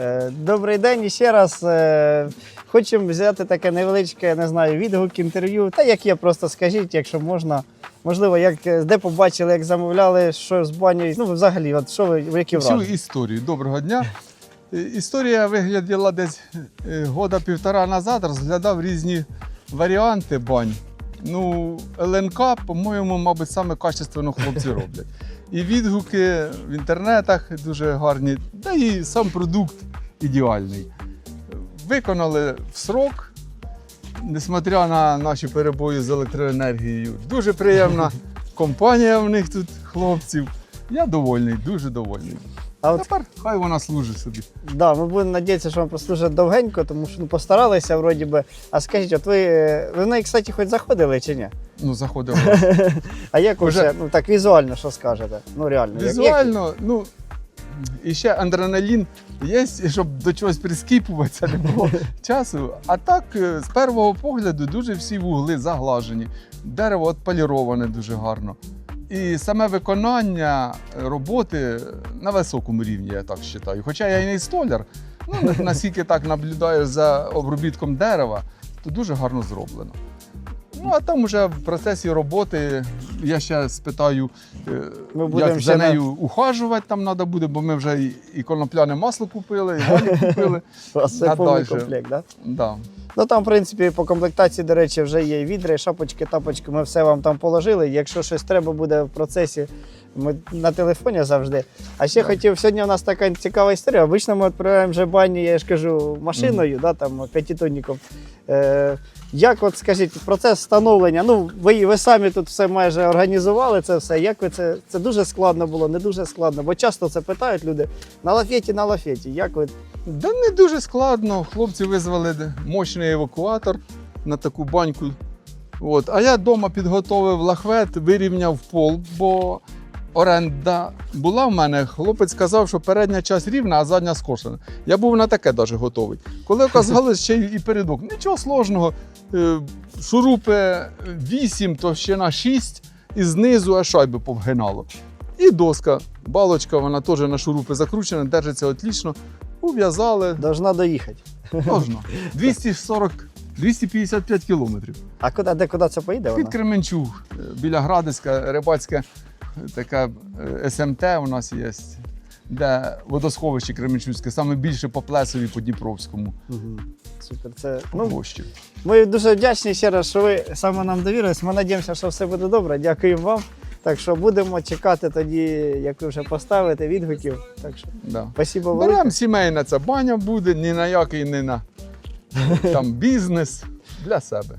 Е, Добрий день і ще раз. е, Хочемо взяти таке невеличке, не знаю, відгук, інтерв'ю. Та як є, просто скажіть, якщо можна. Можливо, як е, де побачили, як замовляли, що з баню. Ну, взагалі, от що ви в які Всю враження? історію. Доброго дня. Історія виглядала десь года півтора назад, розглядав різні варіанти бань. Ну, ЛНК, по-моєму, мабуть, саме качественно хлопці роблять. І відгуки в інтернетах дуже гарні, та і сам продукт ідеальний. Виконали в срок, несмотря на наші перебої з електроенергією. Дуже приємна компанія в них тут, хлопців. Я довольний, дуже довольний. А от Тепер хай вона служить собі. да, ми будемо надіятися, що вам прослужить довгенько, тому що ну, постаралися вроді би. А скажіть, от ви, е, ви в неї, кстати, хоч заходили чи ні? Ну, заходимо. А як Уже- ще, ну так візуально, що скажете? Ну реально. як- як- Візуально, ну. І ще адреналін є, щоб до чогось прискіпуватися, не було часу. А так, е, з першого погляду, дуже всі вугли заглажені. Дерево отполіроване дуже гарно. І саме виконання роботи на високому рівні, я так вважаю. Хоча я і не столяр, ну, на- наскільки так наблюдаю за обробітком дерева, то дуже гарно зроблено. Ну, а там вже в процесі роботи я ще спитаю, е, Ми як за на- нею ухажувати там треба буде, бо ми вже і, конопляне масло купили, і валік купили. Це повний комплект, так? Да? Да. Ну там, в принципі, по комплектації, до речі, вже є відри, шапочки, тапочки. Ми все вам там положили. Якщо щось треба буде в процесі, ми на телефоні завжди. А ще Так. хотів, сьогодні у нас така цікава історія. Обично ми відправляємо вже бані, я ж кажу, машиною, да, там п'ятитонником. Е, як от скажіть, процес встановлення? Ну, ви, ви самі тут все майже організували це все. Як ви це? Це дуже складно було, не дуже складно, бо часто це питають люди на лафеті, на лафеті. Як ви Да не дуже складно. Хлопці визвали мощний евакуатор на таку баньку. От. А я вдома підготовив лахвет, вирівняв пол, бо оренда була в мене. Хлопець сказав, що передня часть рівна, а задня скошена. Я був на таке навіть готовий. Коли оказалось ще і передок, нічого сложного. Е, Шурупи 8, товщина 6, і знизу аж шайби повгинало. І доска, балочка, вона теж на шурупи закручена, держиться отлічно. Ув'язали. должна доїхати? Можна. 240, 255 кілометрів. А куди, де куди це поїде? Вона? Під Кременчуг, е, біля Градиська, рибацька така е, СМТ у нас є, де водосховище Кременчуцьке, саме більше по Плесові, по Дніпровському. Угу. Супер. Це, ну, площі. ми дуже вдячні ще раз, що ви саме нам довірились. Ми надіємося, що все буде добре. Дякуємо вам. Так що будемо чекати тоді, як ви вже поставите відгуків. Так що Да. спасибо велике. Беремо сімейна ця баня буде, ні на який не на там, бізнес для себе,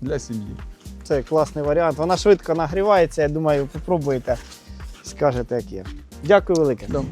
для сім'ї. Це класний варіант. Вона швидко нагрівається. Я думаю, попробуйте, скажете, як є. Дякую велике. Да.